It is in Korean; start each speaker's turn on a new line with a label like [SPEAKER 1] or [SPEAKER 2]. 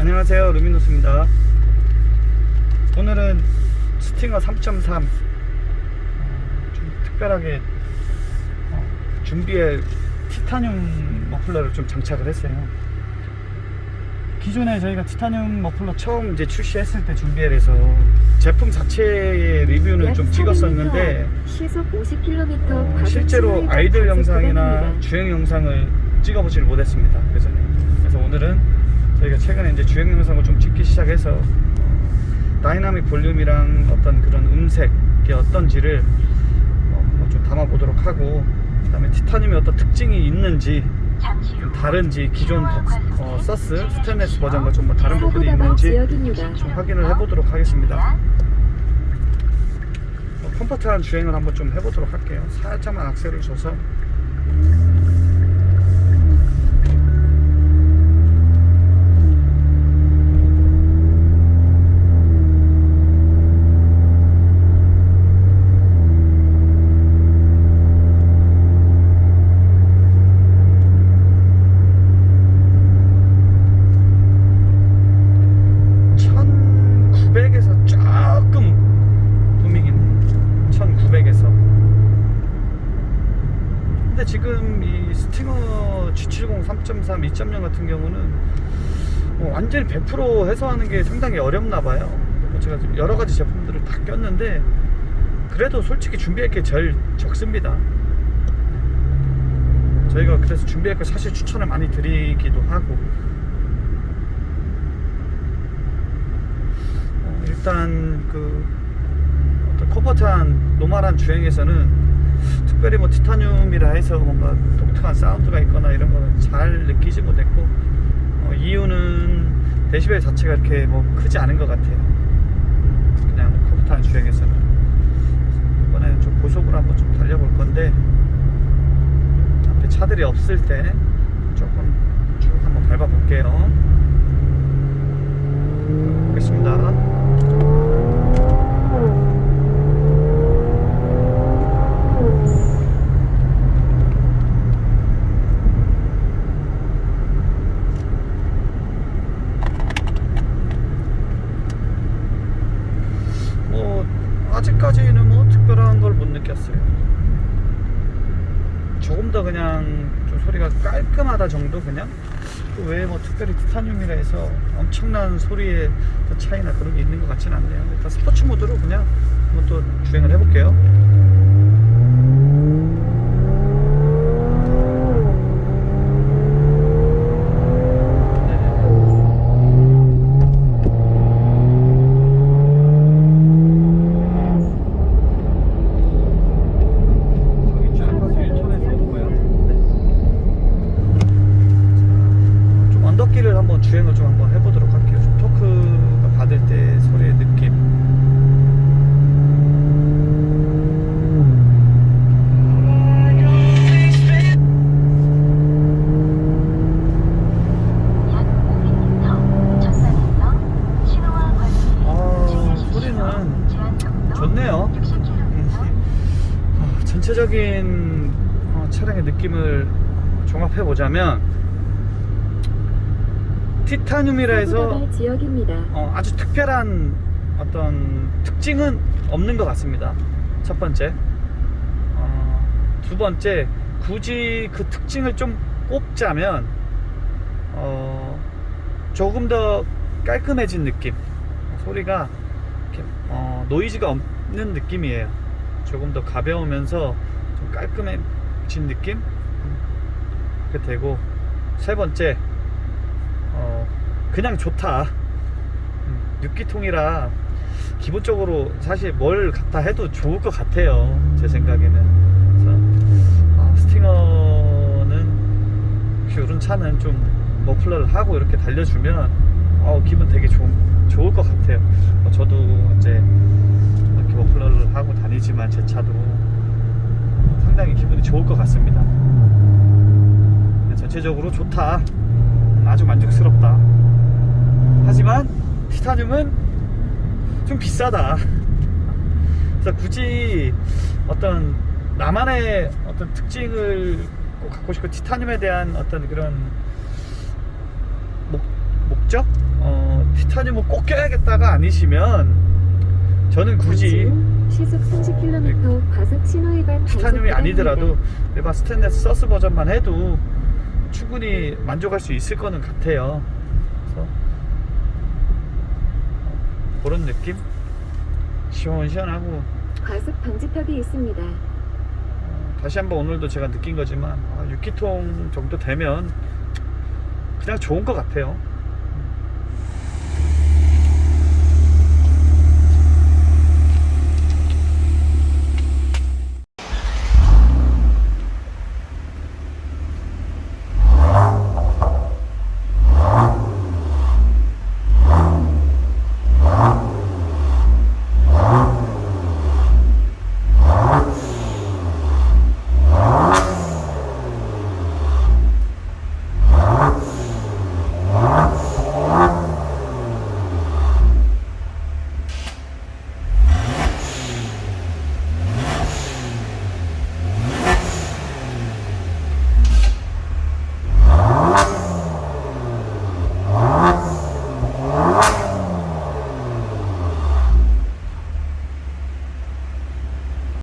[SPEAKER 1] 안녕하세요 루미노스입니다 오늘은 스팅어 3.3 어, 좀 특별하게 어, 준비해 티타늄 머플러를 좀 장착을 했어요 기존에 저희가 티타늄 머플러 처음 이제 출시했을 때 준비를 해서 제품 자체의 리뷰는 좀 찍었었는데
[SPEAKER 2] 시속 50km
[SPEAKER 1] 어, 실제로 아이들 영상이나 주행 영상을 찍어보지를 못했습니다. 그 전에. 그래서 오늘은 저희가 최근에 이제 주행 영상을 좀 찍기 시작해서 어, 다이나믹 볼륨이랑 어떤 그런 음색이 어떤지를 어, 뭐좀 담아보도록 하고 그다음에 티타늄이 어떤 특징이 있는지 좀 다른지 기존 어, 서스 스테인레스 버전과 좀 뭐 다른 부분이 있는지. 좀 확인을 해보도록 하겠습니다. 어, 컴포트한 주행을 한번 좀 해보도록 할게요. 살짝만 악셀을 줘서 (1900에서) 조금 부미긴 1900에서 근데 지금 이 스팅어 G70 3.3 2.0 같은 경우는 뭐 완전히 100% 해소하는 게 상당히 어렵나 봐요. 뭐 제가 지금 여러 가지 제품들을 다 꼈는데 그래도 솔직히 준비할 게 제일 적습니다. 저희가 그래서 준비할 거 사실 추천을 많이 드리기도 하고. 어, 일단 그 어떤 컴포트한 노멀한 주행에서는 특별히 뭐 티타늄이라 해서 뭔가 독특한 사운드가 있거나 이런 거는 잘 느끼지 못했고 어, 이유는 데시벨 자체가 이렇게 뭐 크지 않은 것 같아요. 그냥 컴포트한 주행에서는. 이번에는 좀 고속으로 한번 좀 달려볼 건데 앞에 차들이 없을 때 조금 쭉 한번 밟아 볼게요. 보겠습니다 뭐 아직까지는 뭐 특별한 걸 못 느꼈어요. 조금 더 그냥 좀 소리가 깔끔하다 정도 그냥 그 외에 뭐 특별히 티타늄이라 해서 엄청난 소리의 더 차이나 그런 게 있는 것 같지는 않네요. 일단 스포츠 모드로 그냥 한번 또 주행을 해볼게요. 저기 쭉 가서 인터넷에 있고요. 네. 좀 언덕길을 한번 주행을 좀 한번 해보도록 할게요. 좀 토크가 받을 때 소리의 느낌. 아, 소리는 좋네요. 어, 전체적인 어, 차량의 느낌을 종합해 보자면 티타늄이라 해서. 어, 아주 특별한 어떤 특징은 없는 것 같습니다. 첫 번째. 어, 두 번째, 굳이 그 특징을 좀 꼽자면, 어, 조금 더 깔끔해진 느낌. 소리가 이렇게, 어, 노이즈가 없는 느낌이에요. 조금 더 가벼우면서 좀 깔끔해진 느낌? 그렇게 되고, 세 번째, 어, 그냥 좋다. 음, 6기통이라 기본적으로 사실 뭘 갖다 해도 좋을 것 같아요. 제 생각에는. 그래서 아, 스팅어는 이런 차는 좀 머플러를 하고 이렇게 달려주면 어, 기분 되게 좋, 좋을 것 같아요. 어, 저도 이제 이렇게 머플러를 하고 다니지만 제 차도 상당히 기분이 좋을 것 같습니다. 전체적으로 좋다. 음, 아주 만족스럽다. 하지만 티타늄은 좀 비싸다. 그래서 굳이 어떤 나만의 어떤 특징을 꼭 갖고 싶고 티타늄에 대한 어떤 그런 목, 목적 어, 티타늄을 꼭 껴야겠다가 아니시면 저는 굳이
[SPEAKER 2] 시속 30km 과속 신호 위반
[SPEAKER 1] 티타늄이 아니더라도. 일반 스테인레스 서스 버전만 해도 충분히 만족할 수 있을 거는 같아요. 그래서 어, 그런 느낌 시원시원하고
[SPEAKER 2] 과속 방지턱이 있습니다.
[SPEAKER 1] 어, 다시 한번 오늘도 제가 느낀 거지만 아, 6기통 정도 되면 그냥 좋은 것 같아요.